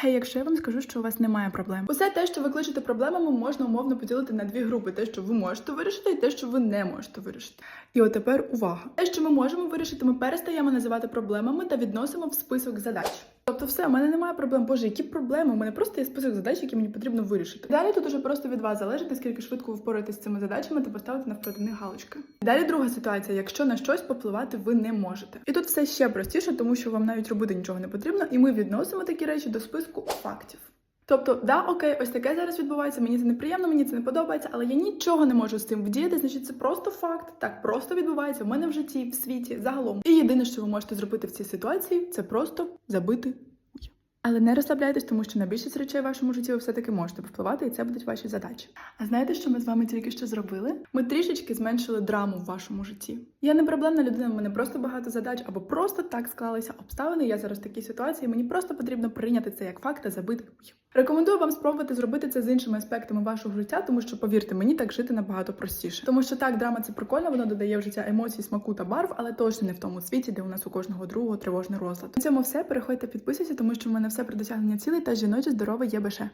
Гей, якщо я вам скажу, що у вас немає проблем, усе те, що ви кличете проблемами, можна умовно поділити на дві групи: те, що ви можете вирішити, і те, що ви не можете вирішити. І от тепер увага. Те, що ми можемо вирішити, ми перестаємо називати проблемами та відносимо в список задач. Тобто, все, в мене немає проблем. Боже, які проблеми? У мене просто є список задач, які мені потрібно вирішити. Далі тут уже просто від вас залежить, наскільки швидко ви впораєтесь з цими задачами та поставити навпроти них галочки. Далі друга ситуація, якщо на щось попливати ви не можете. І тут все ще простіше, тому що вам навіть робити нічого не потрібно, і ми відносимо такі речі до списку фактів. Тобто, да, окей, ось таке зараз відбувається, мені це неприємно, мені це не подобається, але я нічого не можу з цим вдіяти, значить це просто факт. Так просто відбувається в мене в житті, в світі, загалом. І єдине, що ви можете зробити в цій ситуації, це просто забити. Але не розслабляйтесь, тому що на більшість речей в вашому житті ви все-таки можете впливати, і це будуть ваші задачі. А знаєте, що ми з вами тільки що зробили? Ми трішечки зменшили драму в вашому житті. Я не проблемна людина, в мене просто багато задач, або просто так склалися обставини. Я зараз в такій ситуації. Мені просто потрібно прийняти це як факт та забити. Рекомендую вам спробувати зробити це з іншими аспектами вашого життя, тому що повірте мені, так жити набагато простіше. Тому що так, драма це прикольно, воно додає в життя емоцій, смаку та барв, але точно не в тому світі, де у нас у кожного другого тривожний розлад. На цьому все. Переходьте, підписуйтесь, тому що в мене все про досягнення цілей та жіноче здорове є беше.